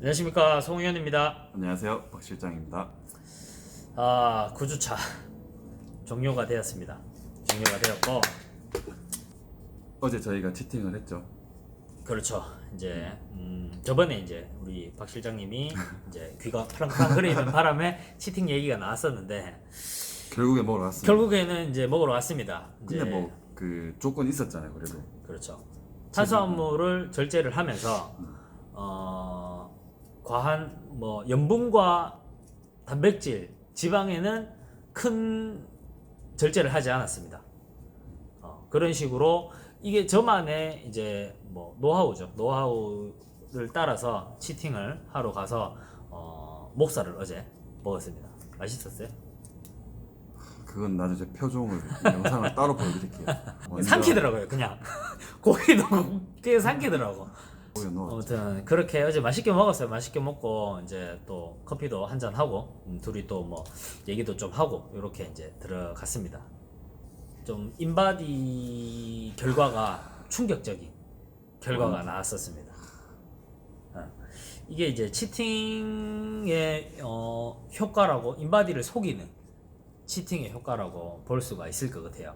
안녕하십니까 송의원입니다. 안녕하세요 박 실장입니다. 아 9주차 종료가 되었습니다. 종료가 되었고 어제 저희가 치팅을 했죠. 그렇죠. 이제 음, 저번에 이제 우리 박 실장님이 이제 귀가 파랑파랑 거리는 바람에 치팅 얘기가 나왔었는데 결국에 먹으러 왔습니다. 결국에는 이제 먹으러 왔습니다. 이제 근데 뭐 그 조건 있었잖아요. 그래도 그렇죠. 탄수화물을 절제를 하면서 어, 과한 뭐 염분과 단백질, 지방에는 큰 절제를 하지 않았습니다. 어, 그런 식으로 이게 저만의 이제 뭐 노하우죠. 노하우를 따라서 치팅을 하러 가서 어, 목살을 어제 먹었습니다. 맛있었어요? 그건 나중에 제 표정을 영상을 따로 보여드릴게요. 완전 삼키더라고요, 그냥 고기도 꽤 삼키더라고. 아무튼 그렇게 어제 맛있게 먹었어요. 맛있게 먹고 이제 또 커피도 한 잔 하고 음, 둘이 또 뭐 얘기도 좀 하고 이렇게 이제 들어갔습니다. 좀 인바디 결과가 충격적인 결과가 나왔었습니다. 어, 이게 이제 치팅의 어, 효과라고 인바디를 속이는 치팅의 효과라고 볼 수가 있을 것 같아요.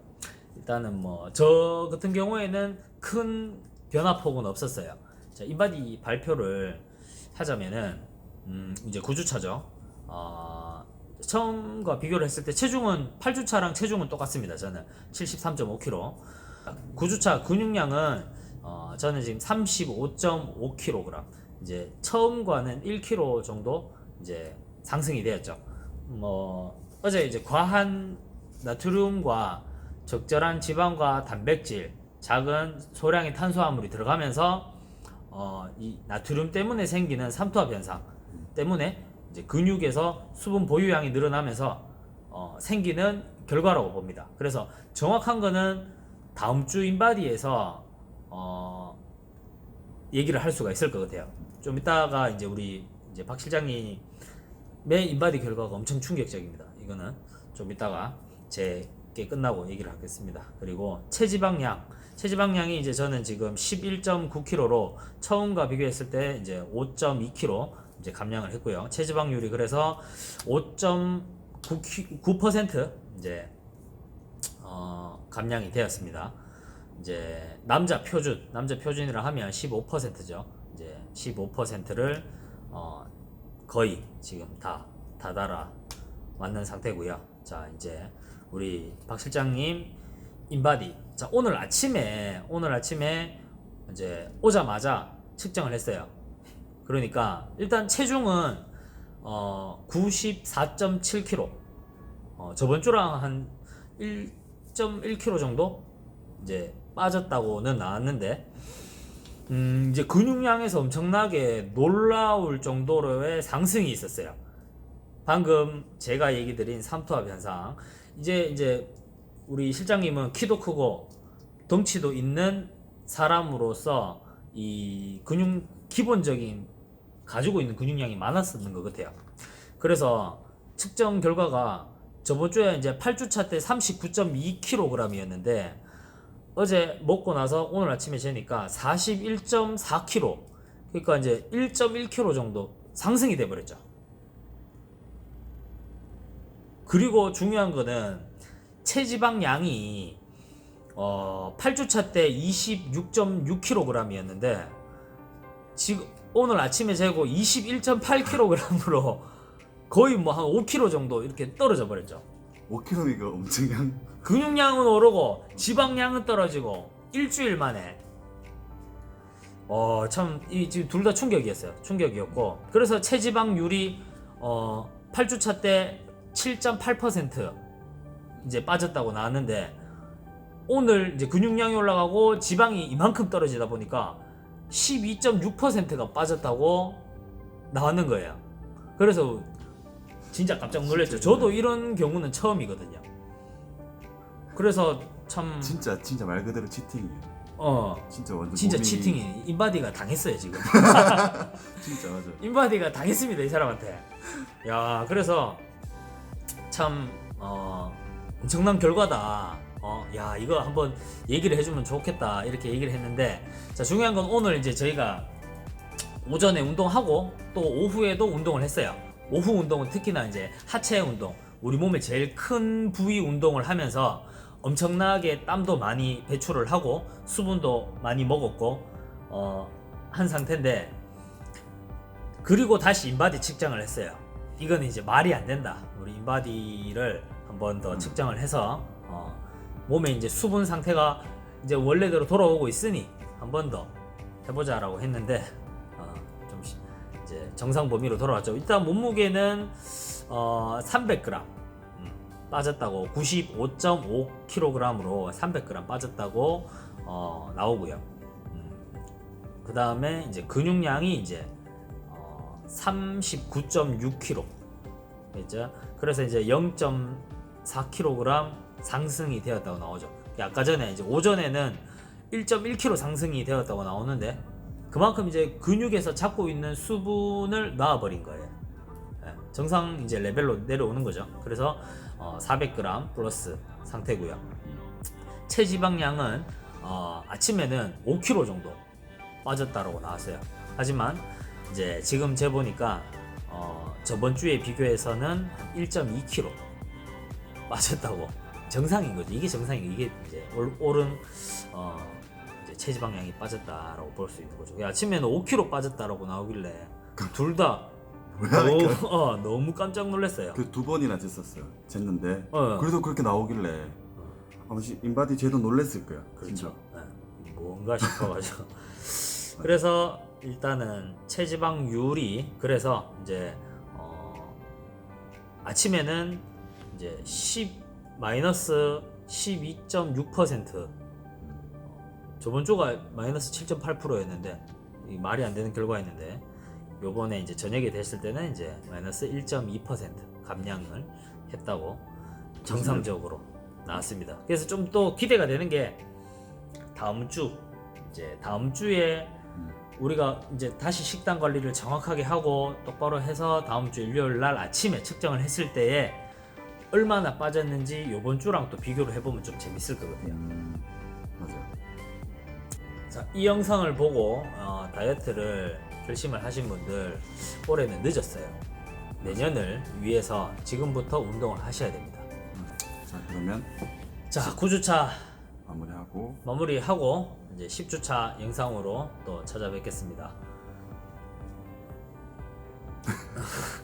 일단은 뭐 저 같은 경우에는 큰 변화폭은 없었어요. 자, 인바디 발표를 하자면은 음, 이제 9주차죠. 어, 처음과 비교를 했을 때 체중은 8주차랑 체중은 똑같습니다. 저는 73.5kg. 9주차 근육량은 어, 저는 지금 35.5kg. 이제 처음과는 1kg 정도 이제 상승이 되었죠. 뭐 어제 이제 과한 나트륨과 적절한 지방과 단백질, 작은 소량의 탄수화물이 들어가면서 어, 이 나트륨 때문에 생기는 삼투압 현상 때문에 이제 근육에서 수분 보유량이 늘어나면서 어, 생기는 결과라고 봅니다. 그래서 정확한 거는 다음 주 인바디에서 어, 얘기를 할 수가 있을 것 같아요. 좀 이따가 이제 우리 이제 박 실장님의 인바디 결과가 엄청 충격적입니다. 이거는 좀 이따가 제 게 끝나고 얘기를 하겠습니다. 그리고 체지방량, 체지방량이 이제 저는 지금 11.9kg로 처음과 비교했을 때 이제 5.2kg 이제 감량을 했고요. 체지방률이 그래서 5.9% 이제 어, 감량이 되었습니다. 이제 남자 표준, 남자 표준이라 하면 15%죠. 이제 15%를 어, 거의 지금 다 다달아 왔는 상태고요. 자, 이제 우리 박 실장님 인바디. 자, 오늘 아침에 오늘 아침에 이제 오자마자 측정을 했어요. 그러니까 일단 체중은 어 94.7kg. 어, 저번 주랑 한 1.1kg 정도 이제 빠졌다고는 나왔는데 음, 이제 근육량에서 엄청나게 놀라울 정도로의 상승이 있었어요. 방금 제가 얘기 드린 삼투압 현상. 이제 이제 우리 실장님은 키도 크고 덩치도 있는 사람으로서 이 근육 기본적인 가지고 있는 근육량이 많았었는 것 같아요. 그래서 측정 결과가 저번 주에 이제 8주차 때 39.2kg이었는데 어제 먹고 나서 오늘 아침에 재니까 41.4kg. 그러니까 이제 1.1kg 정도 상승이 돼 버렸죠. 그리고 중요한 거는 체지방량이 어 8주차 때 26.6kg이었는데 지금 오늘 아침에 재고 21.8kg으로 거의 뭐 한 5kg 정도 이렇게 떨어져 버렸죠. 5kg니까 엄청난. 근육량은 오르고 지방량은 떨어지고 일주일 만에 어 참 이 지금 둘 다 충격이었어요. 충격이었고 그래서 체지방률이 어 8주차 때 7.8% 이제 빠졌다고 나왔는데 오늘 이제 근육량이 올라가고 지방이 이만큼 떨어지다 보니까 12.6%가 빠졌다고 나왔는 거예요. 그래서 진짜 깜짝 놀랐죠. 저도 이런 경우는 처음이거든요. 그래서 참 진짜 진짜 말 그대로 치팅이에요. 어. 진짜 완전 진짜 몸이- 치팅이 인바디가 당했어요 지금 진짜 맞아. 인바디가 당했습니다 이 사람한테 야 그래서 참 어, 엄청난 결과다 어, 야 이거 한번 얘기를 해주면 좋겠다 이렇게 얘기를 했는데 자 중요한 건 오늘 이제 저희가 오전에 운동하고 또 오후에도 운동을 했어요. 오후 운동은 특히나 이제 하체 운동, 우리 몸의 제일 큰 부위 운동을 하면서 엄청나게 땀도 많이 배출을 하고 수분도 많이 먹었고 어, 한 상태인데 그리고 다시 인바디 측정을 했어요. 이거는 이제 말이 안 된다. 우리 인바디를 한번 더 측정을 해서 어, 몸에 이제 수분 상태가 이제 원래대로 돌아오고 있으니 한 번 더 해보자라고 했는데 어, 좀 시- 이제 정상 범위로 돌아왔죠. 일단 몸무게는 어, 300g 음, 빠졌다고 95.5kg으로 300g 빠졌다고 어, 나오고요. 그 다음에 이제 근육량이 이제 어, 39.6kg 그죠? 그래서 이제 0.4kg 상승이 되었다고 나오죠. 아까 전에 이제 오전에는 1.1kg 상승이 되었다고 나오는데 그만큼 이제 근육에서 잡고 있는 수분을 놔버린 거예요. 예, 정상 이제 레벨로 내려오는 거죠. 그래서 어, 400g 플러스 상태고요. 체지방량은 어, 아침에는 5kg 정도 빠졌다라고 나왔어요. 하지만 이제 지금 재보니까 어, 저번 주에 비교해서는 1.2kg 빠졌다고 정상인 거죠. 이게 정상이고 이게 이제 올- 옳은 어, 이제 체지방량이 빠졌다라고 볼 수 있는 거죠. 아침에는 5kg 빠졌다라고 나오길래 둘다왜 너무? 어, 너무 깜짝 놀랐어요. 그 두 번이나 쟀었어요. 쟀는데 어. 그래도 그렇게 나오길래 아버지 인바디 쟤도 놀랬을 거야. 진짜. 그렇죠. 네. 뭔가 싶어가지고. 그래서 일단은 체지방률이 그래서 이제 어 아침에는 이제 10 마이너스 12.6% 저번 주가 마이너스 7.8%였는데 이 말이 안 되는 결과였는데 요번에 이제 저녁에 됐을 때는 이제 마이너스 1.2% 감량을 했다고 정상적으로 나왔습니다. 그래서 좀 또 기대가 되는 게 다음 주 이제 다음 주에 우리가 이제 다시 식단 관리를 정확하게 하고 똑바로 해서 다음 주 일요일 날 아침에 측정을 했을 때에 얼마나 빠졌는지 요번 주랑 또 비교를 해보면 좀 재밌을 거거든요. 음, 맞아요. 자, 이 영상을 보고 어, 다이어트를 결심을 하신 분들 올해는 늦었어요. 내년을 위해서 지금부터 운동을 하셔야 됩니다. 자 그러면 자, 9주차 마무리하고 마무리하고 이제 10주차 영상으로 또 찾아뵙겠습니다.